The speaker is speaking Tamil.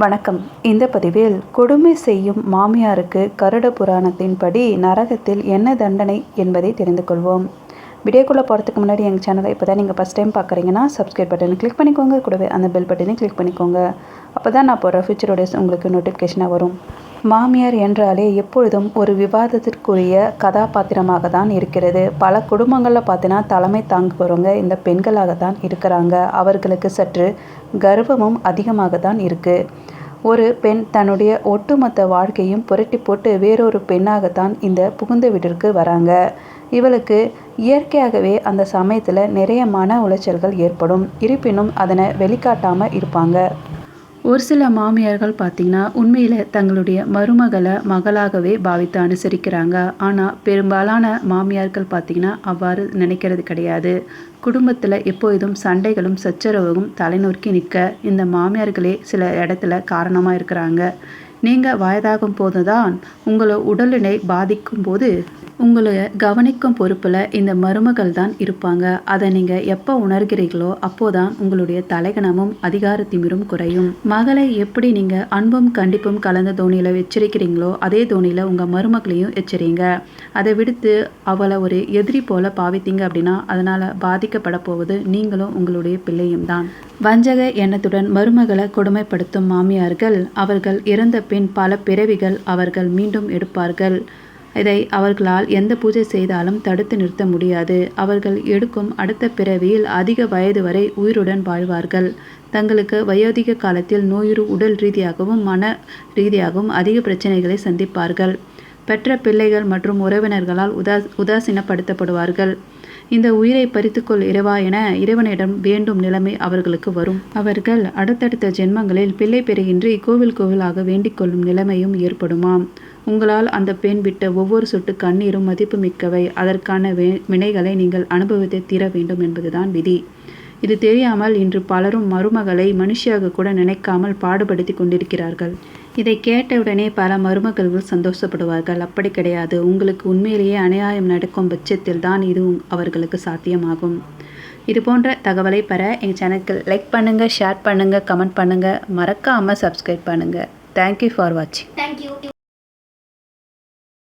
வணக்கம். இந்த பதிவில் கொடுமை செய்யும் மாமியாருக்கு கருட புராணத்தின்படி நரகத்தில் என்ன தண்டனை என்பதை தெரிந்து கொள்வோம். வீடியோக்குள்ளே போகிறதுக்கு முன்னாடி எங்கள் சேனலை இப்போ தான் நீங்கள் ஃபஸ்ட் டைம் பார்க்குறீங்கன்னா சப்ஸ்கிரைப் பட்டனை கிளிக் பண்ணிக்கோங்க. கூடவே அந்த பெல் பட்டனை கிளிக் பண்ணிக்கோங்க. அப்போ தான் நான் போகிற ஃபியூச்சர் டேஸ் உங்களுக்கு நோட்டிஃபிகேஷனாக வரும். மாமியார் என்றாலே எப்பொழுதும் ஒரு விவாதத்திற்குரிய கதாபாத்திரமாக தான் இருக்கிறது. பல குடும்பங்களில் பார்த்தீங்கன்னா தலைமை தாங்குபவங்க இந்த பெண்களாக தான் இருக்கிறாங்க. அவர்களுக்கு சற்று கர்வமும் அதிகமாக தான் இருக்குது ஒரு பெண் தன்னுடைய ஒட்டுமொத்த வாழ்க்கையும் புரட்டி போட்டு வேறொரு பெண்ணாகத்தான் இந்த புகுந்த வீட்டிற்கு வராங்க. இவளுக்கு இயற்கையாகவே அந்த சமயத்தில் நிறைய மன உளைச்சல்கள் ஏற்படும். இருப்பினும் அதனை வெளிக்காட்டாமல் இருப்பாங்க. ஒரு சில மாமியார்கள் பார்த்திங்கன்னா உண்மையில் தங்களுடைய மருமகளை மகளாகவே பாவித்து அனுசரிக்கிறாங்க. ஆனால் பெரும்பாலான மாமியார்கள் பார்த்திங்கன்னா அவ்வாறு நினைக்கிறது கிடையாது. குடும்பத்தில் எப்போதும் சண்டைகளும் சச்சரவும் தலைநோக்கி நிற்க இந்த மாமியார்களே சில இடத்துல காரணமாக இருக்கிறாங்க. நீங்கள் வயதாகும் போது தான் உங்களை உடல்நிலை பாதிக்கும் போது உங்களை கவனிக்கும் பொறுப்பில் இந்த மருமகள் தான் இருப்பாங்க. அதை நீங்கள் எப்போ உணர்கிறீர்களோ அப்போதான் உங்களுடைய தலைகணமும் அதிகார திமிரும் குறையும். மகளை எப்படி நீங்கள் அன்பும் கண்டிப்பும் கலந்த தோணியில் வச்சிருக்கிறீங்களோ அதே தோணியில் உங்கள் மருமகளையும் எச்சரிங்க அதை விடுத்து அவளை ஒரு எதிரி போல பாவித்தீங்க அப்படின்னா அதனால் பாதிக்கப்பட போவது நீங்களும் உங்களுடைய பிள்ளையும் தான். வஞ்சக எண்ணத்துடன் மருமகளை கொடுமைப்படுத்தும் மாமியார்கள் அவர்கள் இறந்த பின் பல பிறவிகள் அவர்கள் மீண்டும் எடுப்பார்கள். இதை அவர்களால் எந்த பூஜை செய்தாலும் தடுத்து நிறுத்த முடியாது. அவர்கள் எடுக்கும் அடுத்த பிறவியில் அதிக வயது வரை உயிருடன் வாழ்வார்கள். தங்களுக்கு வயோதிக காலத்தில் நோயுறு உடல் ரீதியாகவும் மன ரீதியாகவும் அதிக பிரச்சனைகளை சந்திப்பார்கள். பெற்ற பிள்ளைகள் மற்றும் உறவினர்களால் உதா உதாசீனப்படுத்தப்படுவார்கள். இந்த உயிரை பறித்துக்கொள் இறைவா என இறைவனிடம் வேண்டும் நிலைமை அவர்களுக்கு வரும். அவர்கள் அடுத்தடுத்த ஜென்மங்களில் பிள்ளை பெறுகின்றி கோவில் கோவிலாக வேண்டிக் கொள்ளும் நிலைமையும் ஏற்படுமாம். உங்களால் அந்த பெண் விட்ட ஒவ்வொரு சொட்டு கண்ணீரும் மதிப்பு மிக்கவை அதற்கான வினைகளை நீங்கள் அனுபவித்து தீர வேண்டும் என்பதுதான் விதி. இது தெரியாமல் இன்று பலரும் மருமகளை மனுஷியாக கூட நினைக்காமல் பாடுபடுத்தி கொண்டிருக்கிறார்கள். இதை கேட்டவுடனே பல மருமகள்கள் சந்தோஷப்படுவார்கள். அப்படி கிடையாது. உங்களுக்கு உண்மையிலேயே அநியாயம் நடக்கும் பட்சத்தில் தான் இது அவர்களுக்கு சாத்தியமாகும். இது போன்ற தகவலை பெற எங்கள் சேனலுக்கு லைக் பண்ணுங்கள் ஷேர் பண்ணுங்கள் கமெண்ட் பண்ணுங்கள் மறக்காமல் சப்ஸ்கிரைப் பண்ணுங்கள் தேங்க்யூ ஃபார் வாட்சிங் தேங்க்யூ